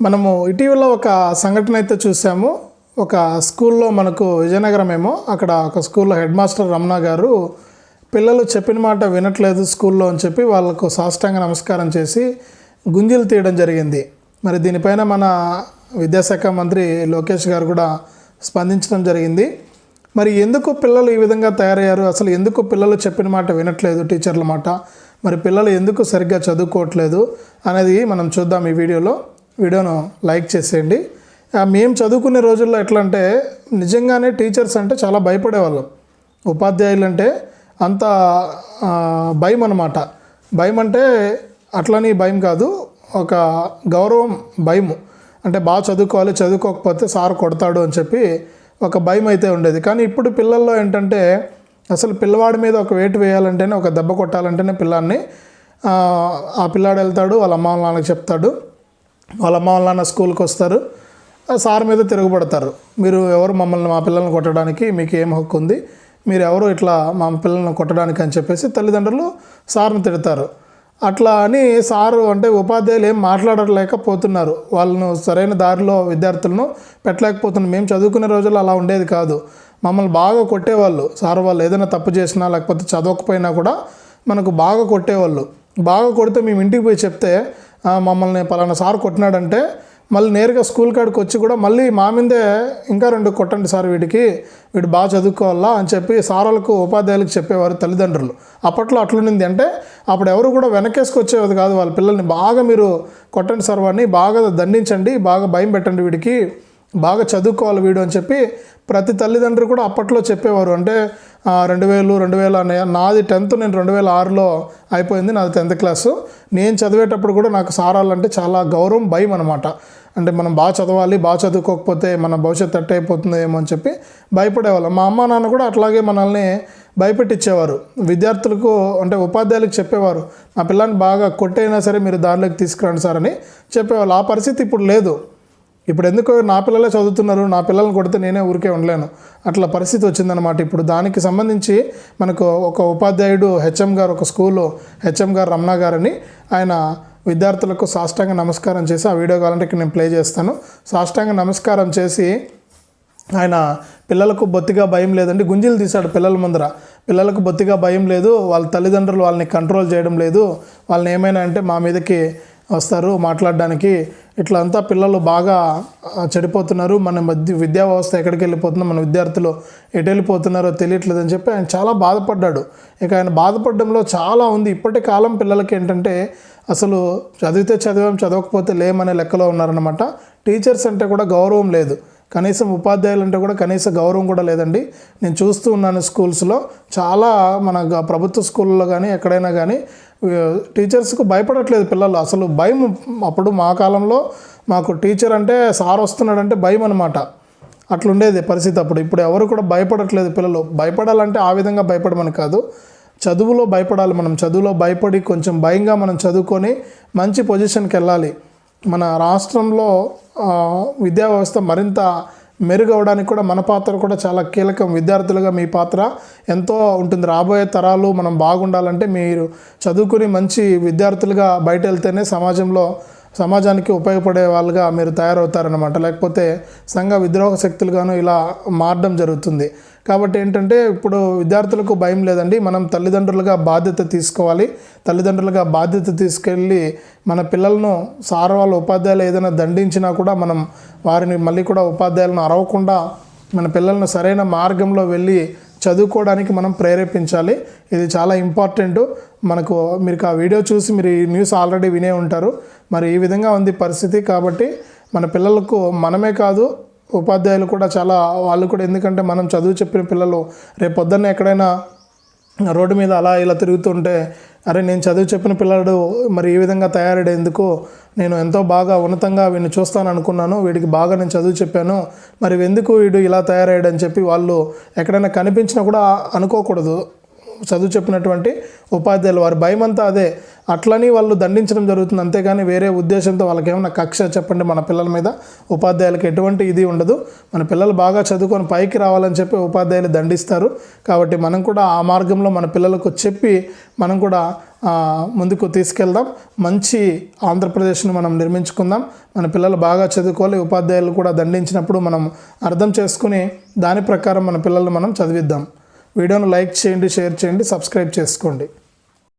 మనము ఇటీవల ఒక సంఘటన అయితే చూసాము. ఒక స్కూల్లో మనకు విజయనగరం ఏమో అక్కడ ఒక స్కూల్లో హెడ్ మాస్టర్ రమణ గారు పిల్లలు చెప్పిన మాట వినట్లేదు స్కూల్లో అని చెప్పి వాళ్ళకు సాష్టాంగ నమస్కారం చేసి గుంజీలు తీయడం జరిగింది. మరి దీనిపైన మన విద్యాశాఖ మంత్రి లోకేష్ గారు కూడా స్పందించడం జరిగింది. మరి ఎందుకు పిల్లలు ఈ విధంగా తయారయ్యారు? అసలు ఎందుకు పిల్లలు చెప్పిన మాట వినట్లేదు టీచర్ల మాట? మరి పిల్లలు ఎందుకు సరిగ్గా చదువుకోవట్లేదు? అనేది మనం చూద్దాం ఈ వీడియోలో. వీడియోను లైక్ చేసేయండి. మేము చదువుకునే రోజుల్లో ఎట్లా అంటే నిజంగానే టీచర్స్ అంటే చాలా భయపడేవాళ్ళం. ఉపాధ్యాయులు అంటే అంత భయం అనమాట భయం అంటే అట్లని భయం కాదు ఒక గౌరవం భయము. అంటే బాగా చదువుకోవాలి చదువుకోకపోతే సార్ కొడతాడు అని చెప్పి ఒక భయం అయితే ఉండేది. కానీ ఇప్పుడు పిల్లల్లో ఏంటంటే అసలు పిల్లవాడి మీద ఒక వేటు వేయాలంటేనే ఒక దెబ్బ కొట్టాలంటేనే పిల్లాన్ని ఆ, ఆ పిల్లాడు వెళ్తాడు వాళ్ళ అమ్మ వాళ్ళ నాన్నకి చెప్తాడు. వాళ్ళ అమ్మ వాళ్ళ నాన్న స్కూల్కి వస్తారు. ఆ సార్ మీద తిరుగుబడతారు. మీరు ఎవరు మమ్మల్ని మా పిల్లల్ని కొట్టడానికి మీకు ఏం హక్కు ఉంది? మీరు ఎవరు ఇట్లా మా పిల్లల్ని కొట్టడానికి అని చెప్పేసి తల్లిదండ్రులు సార్ని తిడతారు. అట్లా అని సారు అంటే ఉపాధ్యాయులు ఏం మాట్లాడలేకపోతున్నారు. వాళ్ళను సరైన దారిలో విద్యార్థులను పెట్టలేకపోతున్నారు. మేము చదువుకునే రోజుల్లో అలా ఉండేది కాదు. మమ్మల్ని బాగా కొట్టేవాళ్ళు. సార్ వాళ్ళు ఏదైనా తప్పు చేసినా లేకపోతే చదవకపోయినా కూడా మనకు బాగా కొట్టేవాళ్ళు. బాగా కొడితే మేము ఇంటికి పోయి చెప్తే మమ్మల్ని పలానా సార్ కొట్టినాడంటే మళ్ళీ నేరుగా స్కూల్ కాడికి వచ్చి కూడా మళ్ళీ మా మీదే ఇంకా రెండు కొట్టండి సార్ వీడికి వీడు బాగా చదువుకోవాలా అని చెప్పి సారాలకు ఉపాధ్యాయులకు చెప్పేవారు తల్లిదండ్రులు. అప్పట్లో అట్లుండింది అంటే అప్పుడు ఎవరు కూడా వెనకేసుకొచ్చేది కాదు వాళ్ళ పిల్లల్ని. బాగా మీరు కొట్టండి సార్ వాడిని బాగా దండించండి బాగా భయం పెట్టండి వీడికి. బాగా చదువుకోవాలి వీడు అని చెప్పి ప్రతి తల్లిదండ్రులు కూడా అప్పట్లో చెప్పేవారు. అంటే రెండు వేలు రెండు వేల అనే నాది టెన్త్ నేను రెండు వేల ఆరులో అయిపోయింది నాది టెన్త్ క్లాసు. నేను చదివేటప్పుడు కూడా నాకు సారాలంటే చాలా గౌరవం భయం అనమాట అంటే మనం బాగా చదవాలి బాగా చదువుకోకపోతే మన భవిష్యత్తు ఎట్ట అయిపోతుందేమో అని చెప్పి భయపడేవాళ్ళం. మా అమ్మ నాన్న కూడా అట్లాగే మనల్ని భయపెట్టించేవారు విద్యార్థులకు అంటే ఉపాధ్యాయులకు చెప్పేవారు మా పిల్లని బాగా కొట్టైనా సరే మీరు దారిలోకి తీసుకురండి సార్ అని చెప్పేవాళ్ళు. ఆ పరిస్థితి ఇప్పుడు లేదు. ఇప్పుడు ఎందుకు నా పిల్లలే చదువుతున్నారు నా పిల్లల్ని కొడితే నేనే ఊరికే ఉండలేను. అట్లా పరిస్థితి వచ్చిందనమాట ఇప్పుడు దానికి సంబంధించి మనకు ఒక ఉపాధ్యాయుడు హెచ్ఎం గారు ఒక స్కూలు హెచ్ఎం గారు రమణ గారని ఆయన విద్యార్థులకు సాష్టాంగ నమస్కారం చేసి ఆ వీడియో కావాలంటే ఇక్కడ నేను ప్లే చేస్తాను. సాష్టాంగ నమస్కారం చేసి ఆయన పిల్లలకు బొత్తిగా భయం లేదండి. గుంజీలు తీశాడు పిల్లల ముందర. పిల్లలకు బొత్తిగా భయం లేదు. వాళ్ళ తల్లిదండ్రులు వాళ్ళని కంట్రోల్ చేయడం లేదు. వాళ్ళని ఏమైనా అంటే మా మీదకి వస్తారు మాట్లాడడానికి. ఇట్లా అంతా పిల్లలు బాగా చెడిపోతున్నారు. మన మధ్య విద్యా వ్యవస్థ ఎక్కడికి వెళ్ళిపోతుందో మన విద్యార్థులు ఎటు వెళ్ళిపోతున్నారో తెలియట్లేదని చెప్పి ఆయన చాలా బాధపడ్డాడు. ఇక ఆయన బాధపడడంలో చాలా ఉంది. ఇప్పటి కాలం పిల్లలకి ఏంటంటే అసలు చదివితే చదివాం చదవకపోతే లేమనే లెక్కలో ఉన్నారనమాట టీచర్స్ అంటే కూడా గౌరవం లేదు. కనీసం ఉపాధ్యాయులు అంటే కూడా కనీస గౌరవం కూడా లేదండి. నేను చూస్తూ ఉన్నాను స్కూల్స్లో. చాలా మన గ- ప్రభుత్వ స్కూల్లో కానీ ఎక్కడైనా కానీ టీచర్స్కు భయపడట్లేదు పిల్లలు. అసలు భయం అప్పుడు మా కాలంలో మాకు టీచర్ అంటే సార్ వస్తున్నాడంటే భయం అనమాట అట్లుండేది పరిస్థితి అప్పుడు. ఇప్పుడు ఎవరు కూడా భయపడట్లేదు పిల్లలు. భయపడాలంటే ఆ విధంగా భయపడమని కాదు. చదువులో భయపడాలి మనం. చదువులో భయపడి కొంచెం భయంగా మనం చదువుకొని మంచి పొజిషన్కి వెళ్ళాలి మన రాష్ట్రంలో విద్యా వ్యవస్థ మరింత మెరుగవడానికి కూడా మన పాత్ర కూడా చాలా కీలకం. విద్యార్థులుగా మీ పాత్ర ఎంతో ఉంటుంది. రాబోయే తరాలు మనం బాగుండాలంటే మీరు చదువుకుని మంచి విద్యార్థులుగా బయట వెళ్తేనే సమాజంలో సమాజానికి ఉపయోగపడే వాళ్ళుగా మీరు తయారవుతారనమాట లేకపోతే సంఘ విద్రోహ శక్తులుగాను ఇలా మారడం జరుగుతుంది. కాబట్టి ఏంటంటే ఇప్పుడు విద్యార్థులకు భయం లేదండి. మనం తల్లిదండ్రులుగా బాధ్యత తీసుకోవాలి. తల్లిదండ్రులుగా బాధ్యత తీసుకెళ్ళి మన పిల్లలను సార్ వాళ్ళ ఉపాధ్యాయులు ఏదైనా దండించినా కూడా మనం వారిని మళ్ళీ కూడా ఉపాధ్యాయులను అరవకుండా మన పిల్లలను సరైన మార్గంలో వెళ్ళి చదువుకోవడానికి మనం ప్రేరేపించాలి. ఇది చాలా ఇంపార్టెంట్. మనకు మీరు ఆ వీడియో చూసి మీరు ఈ న్యూస్ ఆల్రెడీ వినే ఉంటారు. మరి ఈ విధంగా ఉంది పరిస్థితి కాబట్టి మన పిల్లలకు మనమే కాదు ఉపాధ్యాయులు కూడా చాలా వాళ్ళు కూడా ఎందుకంటే మనం చదువు చెప్పిన పిల్లలు రేపు ఎక్కడైనా రోడ్డు మీద అలా ఇలా తిరుగుతుంటే అరే నేను చదువు చెప్పిన పిల్లాడు మరి ఈ విధంగా తయారయ్యేందుకు నేను ఎంతో బాగా ఉన్నతంగా వీడిని చూస్తాను అనుకున్నాను. వీడికి బాగా నేను చదువు చెప్పాను. మరి ఎందుకు వీడు ఇలా తయారయ్యాడని చెప్పి వాళ్ళు ఎక్కడైనా కనిపించినా కూడా అనుకోకూడదు. చదువు చెప్పినటువంటి ఉపాధ్యాయులు వారి. భయం అంతా అదే. అట్లని వాళ్ళు దండించడం జరుగుతుంది. అంతేగాని వేరే ఉద్దేశంతో వాళ్ళకి ఏమైనా కక్ష చెప్పండి మన పిల్లల మీద. ఉపాధ్యాయులకు ఎటువంటి ఇది ఉండదు. మన పిల్లలు బాగా చదువుకొని పైకి రావాలని చెప్పి ఉపాధ్యాయులు దండిస్తారు. కాబట్టి మనం కూడా ఆ మార్గంలో మన పిల్లలకు చెప్పి మనం కూడా ముందుకు తీసుకెళ్దాం. మంచి ఆంధ్రప్రదేశ్ను మనం నిర్మించుకుందాం. మన పిల్లలు బాగా చదువుకోవాలి. ఉపాధ్యాయులు కూడా దండించినప్పుడు మనం అర్థం చేసుకుని దాని ప్రకారం మన పిల్లల్ని మనం చదివిద్దాం. వీడియోను లైక్ చేయండి షేర్ చేయండి సబ్స్క్రైబ్ చేసుకోండి.